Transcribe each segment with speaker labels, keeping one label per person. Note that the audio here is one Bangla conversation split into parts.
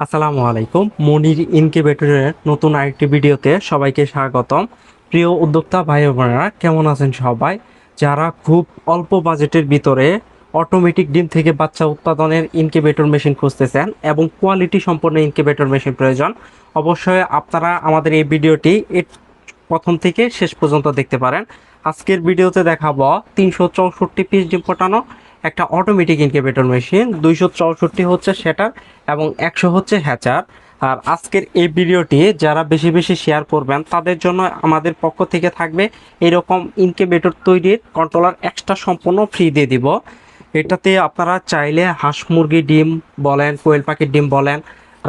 Speaker 1: আসসালামু আলাইকুম। মনির ইনকিউবেটরের নতুন আরেকটি ভিডিওতে সবাইকে স্বাগতম। প্রিয় উদ্যোক্তা ভাই বোনেরা, কেমন আছেন সবাই? যারা খুব অল্প বাজেটের ভিতরে অটোমেটিক ডিম থেকে বাচ্চা উৎপাদনের ইনকিউবেটর মেশিন খুঁজতেছেন এবং কোয়ালিটি সম্পন্ন ইনকিউবেটর মেশিন প্রয়োজন, অবশ্যই আপনারা আমাদের এই ভিডিওটি প্রথম থেকে শেষ পর্যন্ত দেখতে পারেন। আজকের ভিডিওতে দেখাবো তিনশো চৌষট্টি পিস ডিম ফোটানো একটা অটোমেটিক ইনকিউবেটর মেশিন দুইশো চৌষট্টি হচ্ছে সেটার এবং একশো হচ্ছে হ্যাচার আর আজকের এই ভিডিওটি যারা বেশি বেশি শেয়ার করবেন, তাদের জন্য আমাদের পক্ষ থেকে থাকবে এরকম ইনকিউবেটর তৈরির কন্ট্রোলার এক্সট্রা সম্পূর্ণ ফ্রি দিয়ে দিব। এটাতে আপনারা চাইলে হাঁস মুরগি ডিম বলেন, কোয়েল পাখির ডিম বলেন,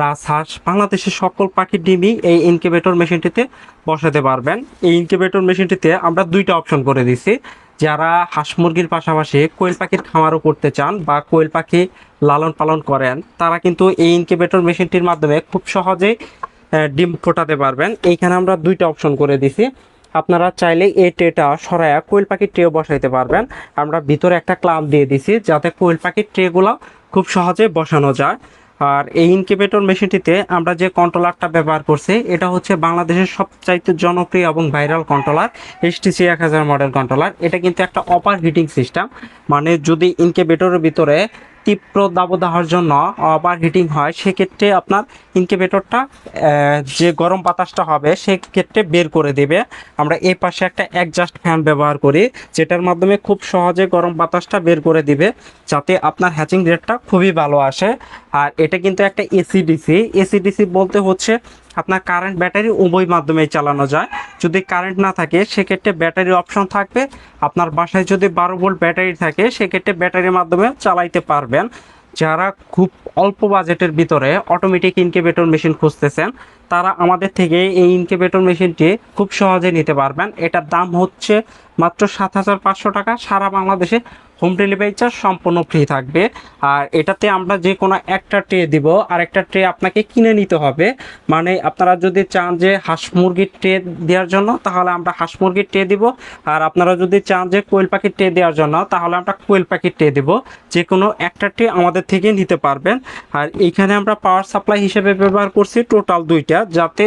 Speaker 1: রাস হাঁস, বাংলাদেশের সকল পাখির ডিমই এই ইনকিউবেটর মেশিনটিতে বসাতে পারবেন। এই ইনকিউবেটর মেশিনটিতে আমরা দুইটা অপশন করে দিছি। যারা হাঁস মুরগির পাশাপাশি কোয়েল পাখির খামারও করতে চান বা কোয়েল পাখি লালন পালন করেন, তারা কিন্তু এই ইনকিউবেটর মেশিনটির মাধ্যমে খুব সহজেই ডিম ফোটাতে পারবেন। এইখানে আমরা দুইটা অপশন করে দিছি। আপনারা চাইলে এই ট্রেটা সরায়া কোয়েল পাখির ট্রেও বসাইতে পারবেন। আমরা ভিতরে একটা ক্লাম দিয়ে দিছি যাতে কোয়েল পাখির ট্রেগুলো খুব সহজে বসানো যায়। আর এই ইনকিউবেটর মেশিনটিতে আমরা যে কন্ট্রোলারটা ব্যবহার করছি, এটা হচ্ছে বাংলাদেশের সবচাইতে জনপ্রিয় এবং ভাইরাল কন্ট্রোলার এইচটিসি এক হাজার মডেল কন্ট্রোলার এটা কিন্তু একটা অপার হিটিং সিস্টেম মানে যদি ইনকিউবেটরের ভিতরে তীব্র দাবদাহর জন্য ওভার হিটিং হয়, সেক্ষেত্রে আপনার ইনকিউবেটরটা যে গরম বাতাসটা হবে, সেক্ষেত্রে বের করে দেবে। আমরা এই পাশে একটা অ্যাডজাস্ট ফ্যান ব্যবহার করি, যেটার মাধ্যমে খুব সহজে গরম বাতাসটা বের করে দিবে, যাতে আপনার হ্যাচিং রেটটা খুবই ভালো আসে। আর এটা কিন্তু একটা এসিডিসি এসিডিসি বলতে হচ্ছে আপনার কারেন্ট ব্যাটারি উভয় মাধ্যমে চালানো যায়। যদি কারেন্ট না থাকে, সেক্ষেত্রে ব্যাটারি অপশন থাকবে। আপনার বাসায় যদি বারো ভোল্ট ব্যাটারি থাকে, সেক্ষেত্রে ব্যাটারির মাধ্যমে চালাইতে পারবেন। যারা খুব অল্প বাজেটের ভিতরে অটোমেটিক ইনকিউবেটর মেশিন খুঁজতেছেন তারা আমাদের থেকে এই ইনকিউবেটর মেশিনটি খুব সহজে নিতে পারবেন। এটার দাম হচ্ছে মাত্র সাত হাজার পাঁচশো টাকা। সারা বাংলাদেশে হোম ডেলিভারি চার্জ সম্পূর্ণ ফ্রি থাকবে। আর এটাতে আমরা যে কোনো একটা ট্রে দিব। আর একটা ট্রে আপনাকে কিনে নিতে হবে। মানে আপনারা যদি চান যে হাঁস মুরগির ট্রে দেওয়ার জন্য, তাহলে আমরা হাঁস মুরগির ট্রে দিব। আর আপনারা যদি চান যে কোয়েল পাখির ট্রে দেওয়ার জন্য, তাহলে আমরা কোয়েল পাখির ট্রে দিব। যে কোনো একটা ট্রে আমাদের থেকে নিতে পারবেন। আর এইখানে আমরা পাওয়ার সাপ্লাই হিসেবে ব্যবহার করছি টোটাল দুইটা। যাতে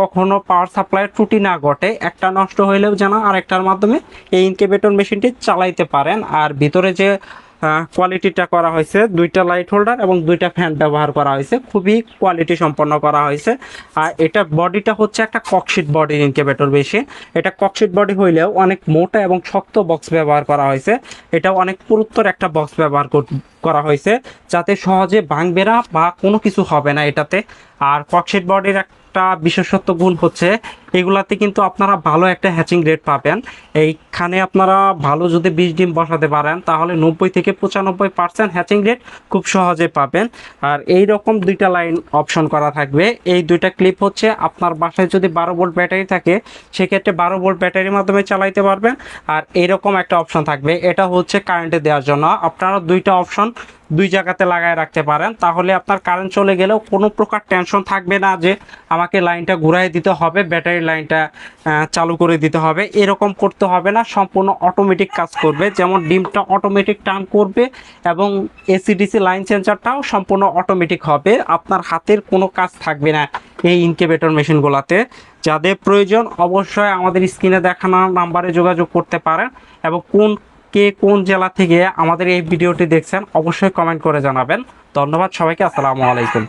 Speaker 1: কখনো পাওয়ার সাপ্লাইয়ের ত্রুটি না ঘটে। একটা নষ্ট হইলেও যেন আরেকটার মাধ্যমে এই ইনকেবেটর মেশিনটি চালাইতে পারেন। আর ভিতরে যে কোয়ালিটিটা করা হয়েছে। দুইটা লাইট হোল্ডার এবং দুইটা ফ্যান ব্যবহার করা হয়েছে। খুবই কোয়ালিটি সম্পন্ন করা হয়েছে। আর এটা বডিটা হচ্ছে একটা ককশিট বডির ইনকিউবেটর বেশি। এটা ককশিট বডি হইলেও অনেক মোটা এবং শক্ত বক্স ব্যবহার করা হয়েছে। এটা অনেক পুরুত্তর একটা বক্স ব্যবহার করা হয়েছে, যাতে সহজে ভাঙবে বা কোনো কিছু হবে না এটাতে। আর ককশিট বডির একটা বিশেষত্ব গুণ হচ্ছে এগুলাতে কিন্তু আপনারা ভালো একটা হ্যাচিং রেট পাবেন। এইখানে আপনারা ভালো যদি বীজ ডিম বসাতে পারেন, তাহলে নব্বই থেকে পঁচানব্বই পার্সেন্ট হ্যাচিং রেট খুব সহজে পাবেন। আর এই রকম দুইটা লাইন অপশন করা থাকবে। এই দুইটা ক্লিপ হচ্ছে আপনার বাসায় যদি বারো ভোল্ট ব্যাটারি থাকে, সেক্ষেত্রে বারো ভোল্ট ব্যাটারির মাধ্যমে চালাইতে পারবেন। আর এইরকম একটা অপশন থাকবে, এটা হচ্ছে কারেন্টে দেওয়ার জন্য। আপনারা দুইটা অপশন দুই জায়গাতে লাগায় রাখতে পারেন। তাহলে আপনার কারেন্ট চলে গেলেও কোনো প্রকার টেনশন থাকবে না যে আমাকে লাইনটা ঘুরাই দিতে হবে ব্যাটারি লাইনটা চালু করে দিতে হবে। এরকম করতে হবে না, সম্পূর্ণ অটোমেটিক কাজ করবে। যেমন ডিমটা অটোমেটিক টার্ন করবে এবং এসিডিসি লাইন চেঞ্জারটাও সম্পূর্ণ অটোমেটিক হবে। আপনার হাতের কোনো কাজ থাকবে না এই ইনকিউবেটর মেশিনগুলোতে যাদের প্রয়োজন অবশ্যই আমাদের স্ক্রিনে দেখানো নাম্বারে যোগাযোগ করতে পারেন এবং কোন, কে কোন জেলা থেকে আমাদের এই ভিডিওটি দেখছেন অবশ্যই কমেন্ট করে জানাবেন। ধন্যবাদ সবাইকে, আসসালামু আলাইকুম।